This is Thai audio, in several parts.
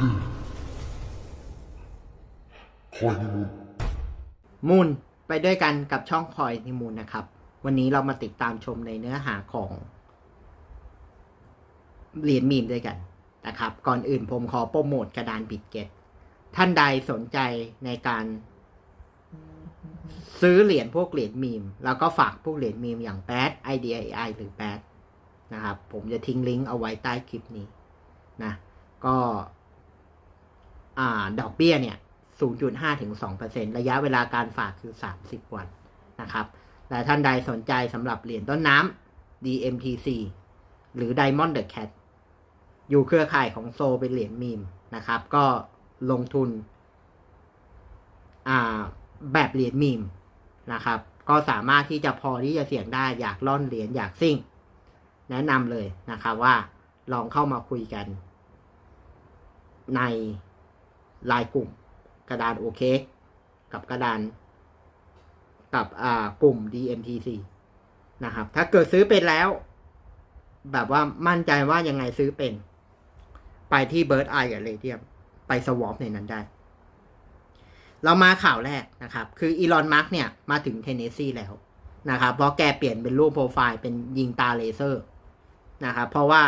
คอคอยนิมูลมูลไปด้วยกันกับช่องคอยนิมูลนะครับ วันนี้เรามาติดตามชมในเนื้อหาของเหรียญมีมด้วยกันนะครับ ก่อนอื่นผมขอโปรโมทกระดานบิดเก็ตท่านใดสนใจในการซื้อเหรียญพวกเหรียญมีม แล้วก็ฝากพวกเหรียญมีมอย่างแบด IDII หรือแบดนะครับ ผมจะทิ้งลิงก์เอาไว้ใต้คลิปนี้นะ ก็ ดอกเบี้ยเนี่ย 0.5 ถึง 2%ระยะเวลาการฝากคือ 30 วันนะครับ และท่านใดสนใจสำหรับเหรียญต้นน้ำ DMTC หรือ Diamond the Cat อยู่เครือข่ายของโซเป็นเหรียญมีมนะครับ ก็ลงทุนแบบเหรียญมีมนะครับ ก็สามารถที่จะพอที่จะเสี่ยงได้อยากล่อนเหรียญอยากซิ่ง แนะนำเลยนะครับว่าลองเข้ามาคุยกันใน ลน์กลุ่ม กระดานโอเค กับกระดาน กับอ่ากลุ่ม DMTC นะครับ ถ้าเกิดซื้อเป็นแล้ว แบบว่ามั่นใจว่ายังไงซื้อเป็น ไปที่เบิร์ดไอกับเรเดียม ไปสวอปในนั้นได้ เรามาข่าวแรกนะครับ คืออีลอนมาร์กเนี่ย มาถึงเทนเนสซีแล้วนะครับ เพราะแกเปลี่ยนเป็นรูปโปรไฟล์เป็นยิงตาเลเซอร์นะครับ เพราะว่า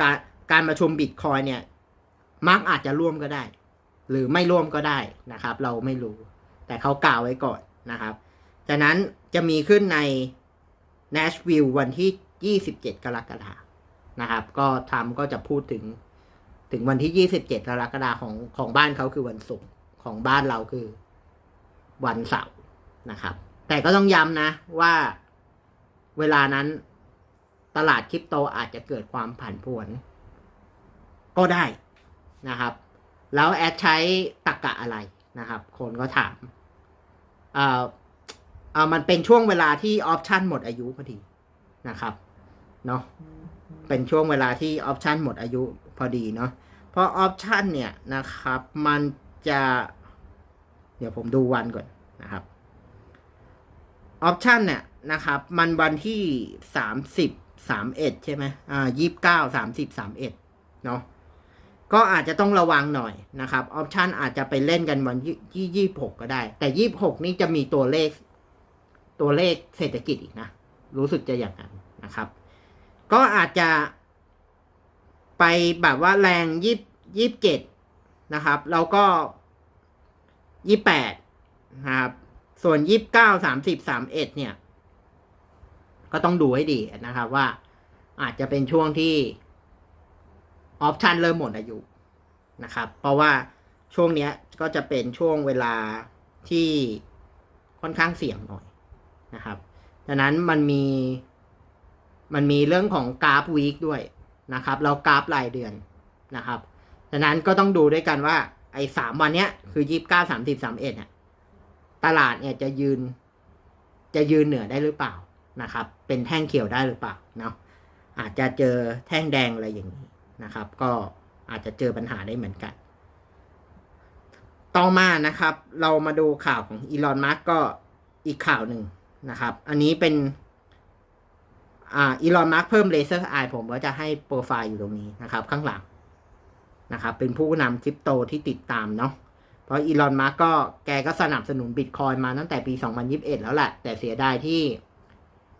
การการประชุมบิตคอยเนี่ย มาร์กอาจจะร่วมก็ได้ หรือไม่ร่วมก็ได้นะครับ เราไม่รู้ แต่เขากล่าวไว้ก่อนนะครับจากนั้นจะมีขึ้นใน Nashville วันที่ 27 กรกฎาคมนะครับ ก็ทำก็จะพูดถึงถึงวันที่ 27 กรกฎาคมของของบ้านเขาคือวันศุกร์ของบ้านเราคือวันเสาร์นะครับ แต่ก็ต้องย้ำนะว่าเวลานั้นตลาดคริปโตอาจจะเกิดความผันผวนก็ได้ นะครับ แล้วแอดใช้ตรกกะอะไรนะครับ คนก็ถามเอ่อเอ่อมันเป็นช่วงเวลาที่ออปชันหมดอายุพอดีนะครับเนาะเป็นช่วงเวลาที่ออปชันหมดอายุพอดีเนาะเพราะออปชันเนี่ยนะครับมันจะ เดี๋ยวผมดูวันก่อนนะครับออปชันเนี่ยนะครับมันวันที่สามสิบสามเอ็ดใช่ไหมอ่ายี่สิบเก้าสามสิบสามเอ็ดเนาะ ก็อาจจะต้องระวังหน่อยนะครับออปชันอาจจะไปเล่นกันวันที่ยี่สิบหกก็ได้ แต่ยี่สิบหกนี่จะมีตัวเลข ตัวเลขเศรษฐกิจอีกนะ รู้สึกจะอย่างนั้นนะครับ ก็อาจจะไปแบบว่าแรงยี่ยี่สิบเจ็ดนะครับ แล้วก็ยี่แปดนะครับ ส่วนยี่บเก้าสามสิบสามเอ็ดเนี่ย ก็ต้องดูให้ดีนะครับว่าอาจจะเป็นช่วงที่ ออปชันเริ่มหมดอายุนะครับ เพราะว่าช่วงเนี้ยก็จะเป็นช่วงเวลาที่ค่อนข้างเสี่ยงหน่อยนะครับดังนั้นมันมีมันมีเรื่องของกราฟวีคด้วยนะครับแล้วกราฟรายเดือนนะครับดังนั้นก็ต้องดูด้วยกันว่าไอ้สามวันเนี้ยคือยี่สิบเก้าสามสิบสามเอ็ดเนี่ยตลาดเนี่ยจะยืนจะยืนเหนือได้หรือเปล่านะครับ เป็นแท่งเขียวได้หรือเปล่าเนาะอาจจะเจอแท่งแดงอะไรอย่างนี้ นะครับ ก็อาจจะเจอปัญหาได้เหมือนกัน ต่อมานะครับ เรามาดูข่าวของอีลอนมัสก็อีกข่าวหนึ่งนะครับ อันนี้เป็นอ่าอีลอนมาร์กเพิ่มเลเซอร์ไอผมก็จะให้โปรไฟล์อยู่ตรงนี้นะครับ ข้างหลังนะครับ เป็นผู้นำคริปโตที่ติดตามเนาะเพราะอีลอนมาร์กก็แกก็สนับสนุนบิตคอยมาตั้งแต่ปี 2021 แล้วแหละ แต่เสียดายที่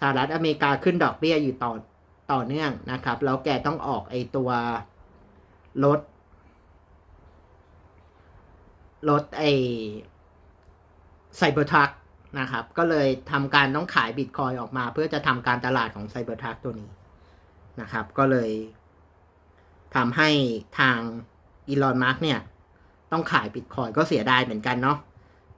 สหรัฐอเมริกาขึ้นดอกเบี้ยอยู่ต่อ ต่อเนื่องนะครับ แล้วแกต้องออกไอตัวลดลดไอไซเบอร์ทักนะครับ ก็เลยทำการต้องขายบิตคอยออกมาเพื่อจะทำการตลาดของไซเบอร์ทักตัวนี้นะครับ ก็เลยทำให้ทางอีลอนมาร์กเนี่ย ต้องขายบิตคอยก็เสียดายเหมือนกันเนาะ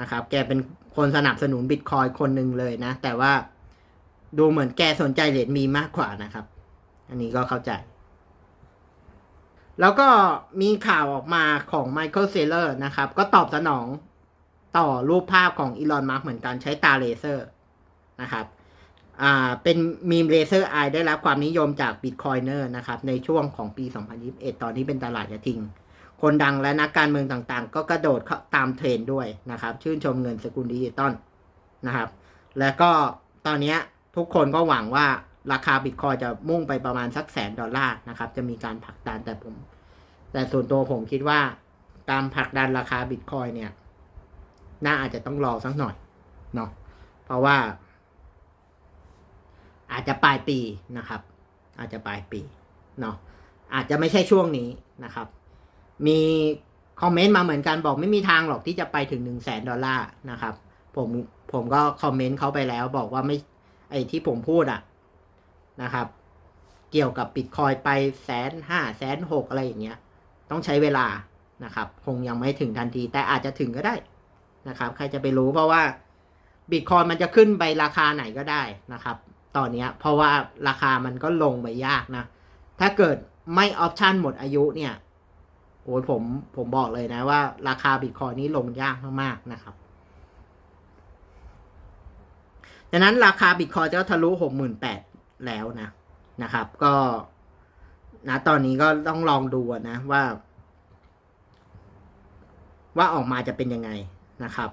นะครับ แกเป็นคนสนับสนุนบิตคอยคนหนึ่งเลยนะ แต่ว่า ดูเหมือนแกสนใจเหรียญมีมากกว่านะครับ อันนี้ก็เข้าใจ แล้วก็มีข่าวออกมาของไมเคิลเซเลอร์นะครับ ก็ตอบสนองต่อรูปภาพของอีลอนมาร์กเหมือนกันใช้ตาเลเซอร์นะครับ อ่า เป็นมีมเลเซอร์ไอได้รับความนิยมจากบิตคอยเนอร์นะครับ ในช่วงของปี 2021 ตอนที่เป็นตลาดกระทิงคนดังและนักการเมืองต่างๆ ก็กระโดดเข้าตามเทรนด์ด้วยนะครับ ชื่นชมเงินสกุลดิจิตอลนะครับ แล้วก็ตอนนี้ ทุกคนก็หวังว่าราคาบิตคอยจะมุ่งไปประมาณสักแสนดอลลาร์นะครับ จะมีการผลักดันแต่ผม แต่ส่วนตัวผมคิดว่าการผลักดันราคาบิตคอยเนี่ย น่าอาจจะต้องรอสักหน่อยเนาะเพราะว่า อาจจะปลายปีนะครับ อาจจะปลายปีเนาะอาจจะไม่ใช่ช่วงนี้นะครับ มีคอมเมนต์มาเหมือนกันบอกไม่มีทางหรอกที่จะไปถึงหนึ่งแสนดอลลาร์นะครับ ผมผมก็คอมเมนต์เขาไปแล้วบอกว่าไม่ ไอ้ที่ผมพูดอะนะครับ เกี่ยวกับบิตคอยไปแสนห้าแสนหกอะไรอย่างเงี้ย ต้องใช้เวลานะครับ คงยังไม่ถึงทันที แต่อาจจะถึงก็ได้นะครับ ใครจะไปรู้เพราะว่าบิตคอยมันจะขึ้นไปราคาไหนก็ได้นะครับ ตอนนี้เพราะว่าราคามันก็ลงไปยากนะ ถ้าเกิดไม่ออปชันหมดอายุเนี่ยโอ้ยผมผมบอกเลยนะว่าราคาบิตคอยนี้ลงยากมากๆนะครับ ดังนั้นราคาบิตคอยก็ทะลุหกหมื่นแปดแล้วนะนะครับ ก็นะตอนนี้ก็ต้องลองดูนะว่า ว่าออกมาจะเป็นยังไงนะครับ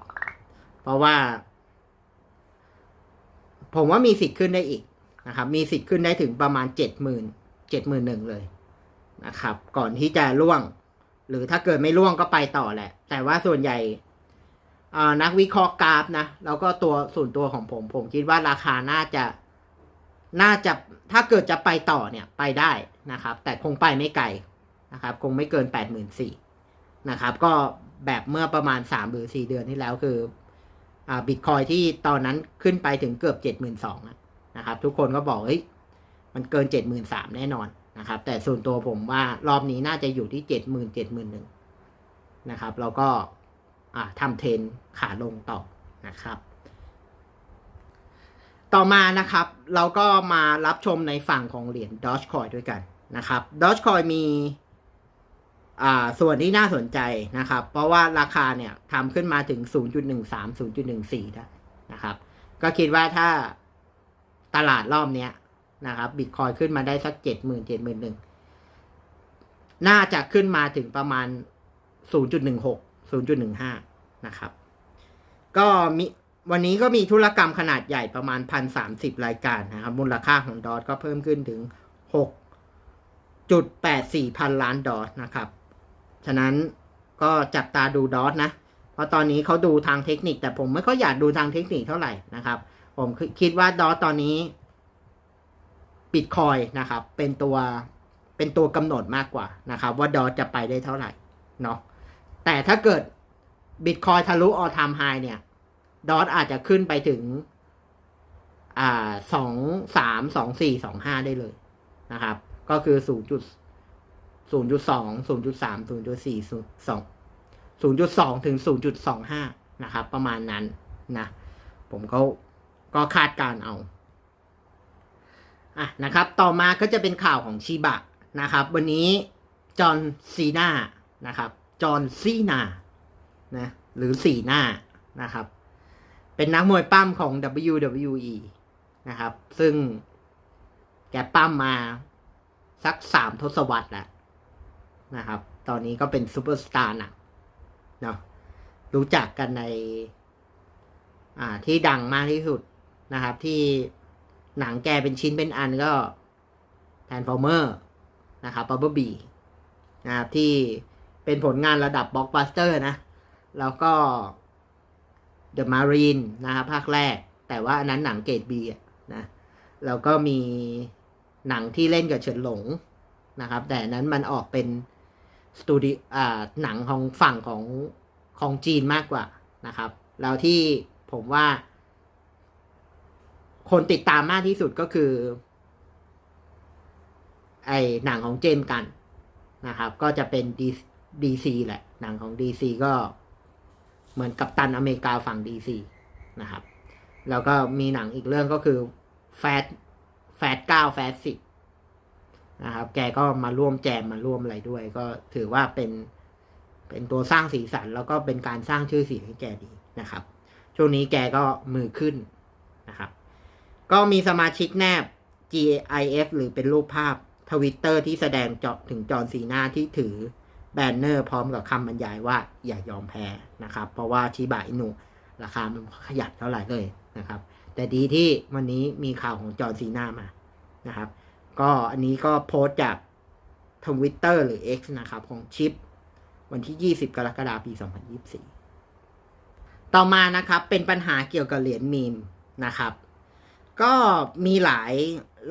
เพราะว่า ผมว่ามีสิทธิ์ขึ้นได้อีกนะครับ มีสิทธิ์ขึ้นได้ถึงประมาณเจ็ดหมื่นเจ็ดหมื่นหนึ่งเลยนะครับ ก่อนที่จะล่วง หรือถ้าเกิดไม่ล่วงก็ไปต่อแหละ แต่ว่าส่วนใหญ่ นักวิเคราะห์กราฟนะแล้วก็ตัวส่วนตัวของผม ผมคิดว่าราคาน่าจะน่าจะถ้าเกิดจะไปต่อเนี่ยไปได้นะครับ แต่คงไปไม่ไกลนะครับ คงไม่เกินแปดหมื่นสี่นะครับ ก็แบบเมื่อประมาณสามหรือสี่เดือนที่แล้วคืออ่าบิตคอยที่ตอนนั้นขึ้นไปถึงเกือบเจ็ดหมื่นสองนะครับ ทุกคนก็บอกเฮ้ยมันเกินเจ็ดหมื่นสามแน่นอนนะครับ แต่ส่วนตัวผมว่ารอบนี้น่าจะอยู่ที่เจ็ดหมื่นเจ็ดหมื่นหนึ่งนะครับ แล้วก็ ทำเทรนขาลงต่อนะครับ ต่อมานะครับเราก็มารับชมในฝั่งของเหรียญ Dogecoin ด้วยกันนะครับ Dogecoin มีอ่าส่วนที่น่าสนใจนะครับ เพราะว่าราคาเนี่ยทำขึ้นมาถึง 0.13 0.14ได้นะครับ ก็คิดว่าถ้าตลาดรอบเนี้ยนะครับบิตคอยขึ้นมาได้สักเจ็ดหมื่นเจ็ดหมื่นหนึ่งน่าจะขึ้นมาถึงประมาณ 0.16 0.15 นะครับ ก็มีวันนี้ก็มีธุรกรรมขนาดใหญ่ประมาณ1,030รายการนะครับ มูลค่าของดอทก็เพิ่มขึ้นถึง6.84พันล้านดอทนะครับ ฉะนั้นก็จับตาดูดอทนะ เพราะตอนนี้เขาดูทางเทคนิค แต่ผมไม่ค่อยอยากดูทางเทคนิคเท่าไหร่นะครับ ผมคิดว่าดอทตอนนี้บิตคอยนะครับ เป็นตัวเป็นตัวกำหนดมากกว่านะครับ ว่าดอทจะไปได้เท่าไหร่เนาะแต่ถ้าเกิด บิตคอยทะลุออทามไฮเนี่ยดอทอาจจะขึ้นไปถึง อ่าสองสามสองสี่สองห้าได้เลยนะครับ ก็คือศูนย์จุดศูนย์จุดสองศูนย์จุดสามศูนย์จุดสี่ศูนย์สองศูนย์จุดสองถึงศูนย์จุดสองห้านะครับ ประมาณนั้นนะ ผมก็ก็คาดการเอาอะนะครับ ต่อมาก็จะเป็นข่าวของชิบะนะครับ วันนี้จอห์นซีนานะครับ จอห์นซีนา นะหรือสี่หน้านะครับ เป็นนักมวยปั้มของ WWE นะครับ ซึ่งแกปั้มมาสักสามทศวรรษแล้วนะครับ ตอนนี้ก็เป็นซูเปอร์สตาร์หนักเนาะรู้จักกันใน อ่าที่ดังมากที่สุดนะครับ ที่หนังแกเป็นชิ้นเป็นอันก็แ a นฟอร์เมอร์นะครับบับเบิลบีนะครับที่เป็นผลงานระดับบล็อกบัสเตอร์นะ แล้วก็ The Marine นะครับภาคแรก แต่ว่าอันนั้นหนังเกรดบีนะแล้วก็มีหนังที่เล่นกับเฉินหลงนะครับ แต่นั้นมันออกเป็นสตูดิอ่าหนังของฝั่งของของจีนมากกว่านะครับ แล้วที่ผมว่า คนติดตามมากที่สุดก็คือ ไอหนังของเจมกันนะครับ ก็จะเป็นดีซีแหละ หนังของดีซีก็ เหมือนกับตันอเมริกาฝั่งดีซีนะครับ แล้วก็มีหนังอีกเรื่องก็คือแฟตแฟตเก้าแฟตสิบนะครับ แกก็มาร่วมแจมมาร่วมอะไรด้วย ก็ถือว่าเป็นเป็นตัวสร้างสีสัน แล้วก็เป็นการสร้างชื่อเสียงให้แกดีนะครับ ช่วงนี้แกก็มือขึ้นนะครับ ก็มีสมาชิกแนบ GIF หรือเป็นรูปภาพทวิตเตอร์ที่แสดงเจาะถึงจอร์ซีนาที่ถือ แบนเนอร์พร้อมกับคำบรรยายว่าอย่ายอมแพ้นะครับ เพราะว่าชิบะอินุราคามันขยับเท่าไหร่เลยนะครับ แต่ดีที่วันนี้มีข่าวของจอร์นซีนามานะครับ ก็อันนี้ก็โพสต์จากททวิตเตอร์หรือ X นะครับ ของชิป วันที่ 20 กรกฎาคมปี 2024 ต่อมานะครับเป็นปัญหาเกี่ยวกับเหรียญมีมนะครับ ก็มีหลาย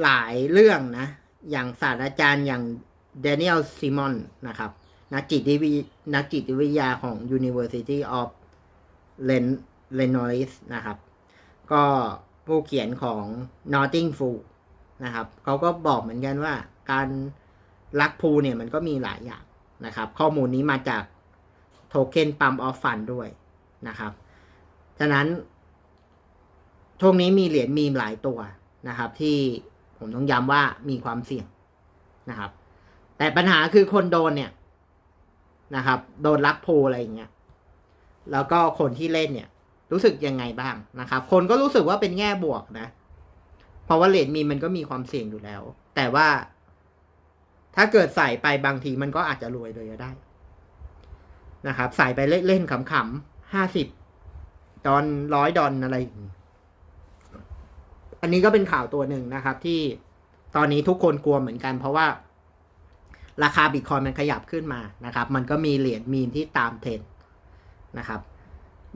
หลายเรื่องนะ อย่างศาสตราจารย์อย่างเดนิเอลซิมอนนะครับ นักจิตวิทยนักจิตวิทยาของ University of Len l e n o r i s นะครับ ก็ผู้เขียนของ Notting f o o นะครับเขาก็บอกเหมือนกันว่าการลักพูเนี่ยมันก็มีหลายอย่างนะครับ ข้อมูลนี้มาจากโทเค็นปั๊มออฟฟันด้วยนะครับ ฉะนั้นช่วงนี้มีเหรียญมีมหลายตัวนะครับ ที่ผมต้องย้ำว่ามีความเสี่ยงนะครับ แต่ปัญหาคือคนโดนเนี่ย นะครับ โดนลักพูอะไรอย่างเงี้ย แล้วก็คนที่เล่นเนี่ย รู้สึกยังไงบ้างนะครับ คนก็รู้สึกว่าเป็นแง่บวกนะ เพราะว่าเหรียญมีมมันก็มีความเสี่ยงอยู่แล้ว แต่ว่า ถ้าเกิดใส่ไปบางทีมันก็อาจจะรวยเลยก็ได้ นะครับ ใส่ไปเล่นๆขำๆห้าสิบดอนร้อยดอนอะไรอย่างนี้อันนี้ก็เป็นข่าวตัวหนึ่งนะครับ ที่ตอนนี้ทุกคนกลัวเหมือนกัน เพราะว่า ราคาบิตคอยมันขยับขึ้นมานะครับ มันก็มีเหรียญมีมที่ตามเทรนนะครับ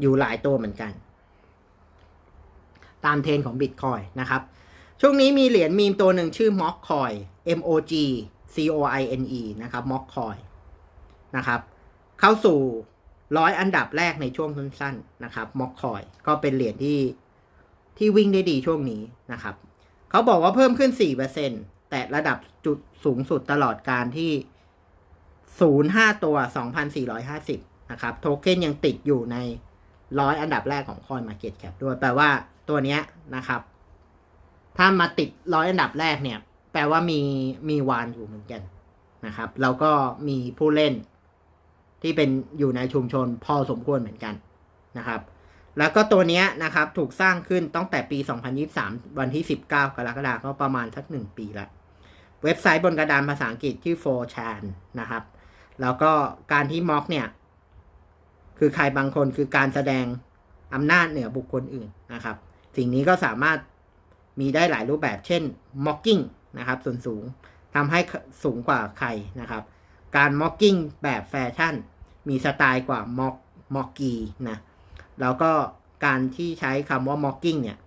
อยู่หลายตัวเหมือนกัน ตามเทรนของบิตคอยนะครับ ช่วงนี้มีเหรียญมีมตัวหนึ่งชื่อ Mock Coin M O G C O I N E นะครับ Mock Coin นะครับ เข้าสู่ร้อยอันดับแรกในช่วงสั้นๆนะครับ Mock Coin ก็เป็นเหรียญที่ที่วิ่งได้ดีช่วงนี้นะครับ เขาบอกว่าเพิ่มขึ้น 4% แต่ระดับจุดสูงสุดตลอดการที่ 0.5 ตัว 2,450 นะครับ โทเค็นยังติดอยู่ในร้อยอันดับแรกของ Coin Market Cap ด้วย แปลว่าตัวเนี้ยนะครับ ถ้ามาติดร้อยอันดับแรกเนี่ย แปลว่ามีมีวานอยู่เหมือนกันนะครับ แล้วก็มีผู้เล่นที่เป็นอยู่ในชุมชนพอสมควรเหมือนกันนะครับ แล้วก็ตัวนี้นะครับถูกสร้างขึ้นตั้งแต่ปี 2023 วันที่ 19 กรกฎาคมก็ประมาณสักหนึ่งปีละ เว็บไซต์บนกระดานภาษาอังกฤษที่อ 4chan นะครับ แล้วก็การที่ม็อกเนี่ย คือใครบางคนคือการแสดงอำนาจเหนือบุคคลอื่นนะครับ สิ่งนี้ก็สามารถมีได้หลายรูปแบบเช่น mocking นะครับ ส่วนสูงทำให้สูงกว่าใครนะครับ การ mocking แบบแฟชั่น มีสไตล์กว่า mock mocky นะ แล้วก็การที่ใช้คำว่า mocking เนี่ย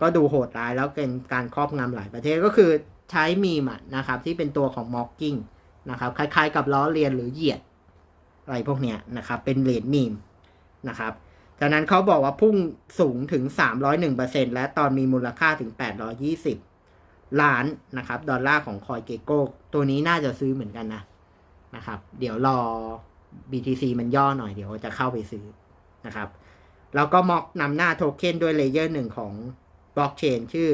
ก็ดูโหดร้ายแล้วเป็นการครอบงำหลายประเทศก็คือ ใช้มีมนะครับที่เป็นตัวของ mocking นะครับคล้ายๆกับล้อเลียนหรือเหยียดอะไรพวกเนี้ยนะครับเป็นเลดมีมนะครับจากนั้นเขาบอกว่าพุ่งสูงถึง 301%และตอนมีมูลค่าถึง 820 ล้านนะครับดอลลาร์ของคอยเกโก้ตัวนี้น่าจะซื้อเหมือนกันนะนะครับ เดี๋ยวรอ BTC มันย่อหน่อยเดี๋ยวจะเข้าไปซื้อนะครับ แล้วก็ม็อกนำหน้าโทเค็นด้วยเลเยอร์หนึ่งของบล็อกเชนชื่อ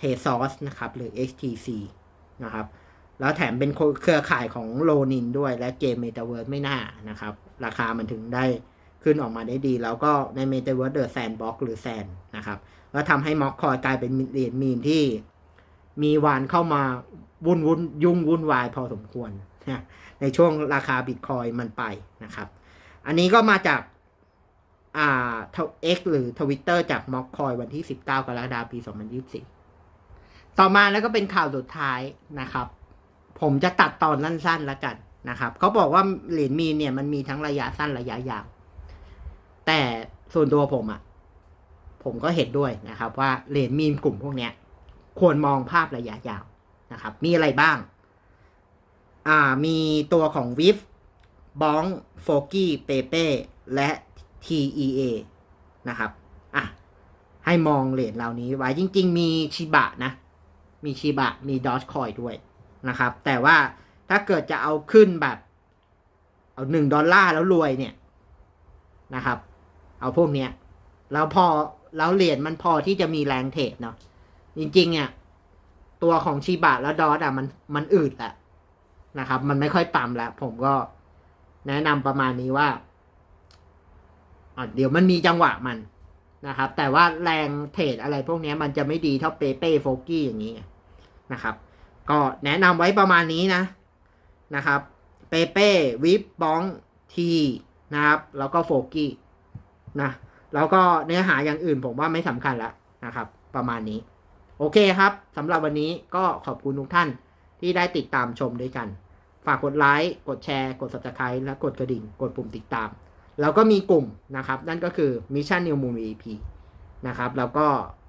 t e s o s นะครับหรือ HTC นะครับ แล้วแถมเป็นเครือข่ายของโลนินด้วยและเกม Metaverse ไม่น่านะครับ ราคามันถึงได้ขึ้นออกมาได้ดี แล้วก็ใน Metaverse The Sandbox หรือแซนนะครับแล้วทำให้ม็อกคอยกลายเป็นเหรียญมีมที่มีวานเข้ามาวุ่นวุ่นยุ่งวุ่นวายพอสมควร ในช่วงราคาบิตคอยมันไปนะครับ อันนี้ก็มาจากอ่า X หรือ Twitter จากม็อกคอยวันที่ 19 กรกฎาคมปี 2024 ต่อมาแล้วก็เป็นข่าวสุดท้ายนะครับ ผมจะตัดตอนสั้นๆแล้วกันนะครับเขาบอกว่าเหรียญมีเนี่ยมันมีทั้งระยะสั้นระยะยาว แต่ส่วนตัวผมอะ่ะ ผมก็เห็นด้วยนะครับ ว่าเหรียญมีกลุ่มพวกเนี้ย ควรมองภาพระยะยาวนะครับ มีอะไรบ้าง อ่า มีตัวของวิฟบองโฟกี้เปเป้และ TEA นะครับ อะ ให้มองเหรียญเหล่านี้ไว้จริง ๆ มีชิบะนะ มีชิบะ มีดอชคอยด้วยนะครับ แต่ว่าถ้าเกิดจะเอาขึ้นแบบ เอาหนึ่งดอลลาร์แล้วรวยเนี่ยนะครับ เอาพวกเนี้ยแล้วพอแล้วเหรียญมันพอที่จะมีแรงเทรดเนาะจริงๆเนี่ยตัวของชิบะแล้วดอทอะมันมันอืดแหละนะครับ มันไม่ค่อยปั๊มแล้ว ผมก็แนะนำประมาณนี้ว่าอะเดี๋ยวมันมีจังหวะมัน นะครับ แต่ว่าแรงเทรดอะไรพวกนี้มันจะไม่ดีเท่าเปเป้โฟกี้อย่างนี้นะครับ ก็แนะนำไว้ประมาณนี้นะนะครับเปเป้วิปบองทีนะครับแล้วก็โฟกี้นะแล้วก็เนื้อหาอย่างอื่นผมว่าไม่สำคัญแล้วนะครับ ประมาณนี้ โอเคครับสำหรับวันนี้ก็ขอบคุณทุกท่านที่ได้ติดตามชมด้วยกัน ฝากกดไลค์ กดแชร์ กด subscribe และกดกระดิ่ง กดปุ่มติดตาม แล้วก็มีกลุ่มนะครับ นั่นก็คือ Mission New Moon VIP นะครับแล้วก็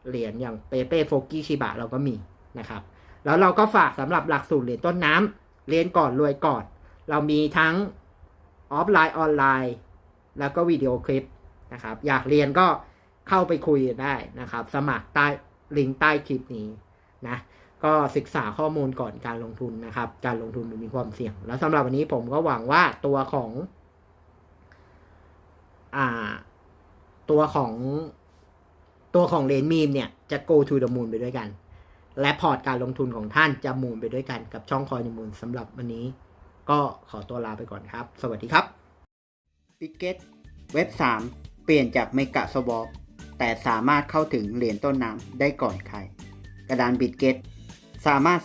เหรียญอย่างเปเป้โฟกี้ชิบะเราก็มีนะครับ แล้วเราก็ฝากสำหรับหลักสูตรเหรียญต้นน้ำเรียนก่อนรวยก่อน เรามีทั้งออฟไลน์ออนไลน์ แล้วก็วิดีโอคลิปนะครับ อยากเรียนก็เข้าไปคุยได้นะครับ สมัครใต้ลิงก์ใต้คลิปนี้นะก็ศึกษาข้อมูลก่อนการลงทุนนะครับ การลงทุนมันมีความเสี่ยง แล้วสำหรับวันนี้ผมก็หวังว่าตัวของ อ่า ตัวของตัวของเลนมีมเนี่ยจะ go to the moon ไปด้วยกัน และพอร์ตการลงทุนของท่านจะมูนไปด้วยกันกับช่องคอยมูลสำหรับวันนี้ ก็ขอตัวลาไปก่อนครับ สวัสดีครับ b i t g e t เว็บ 3 เปลี่ยนจากเมกะสวอปแต่สามารถเข้าถึงเหรียญต้นน้ำได้ก่อนใคร กระดาน b i t g e t สามารถ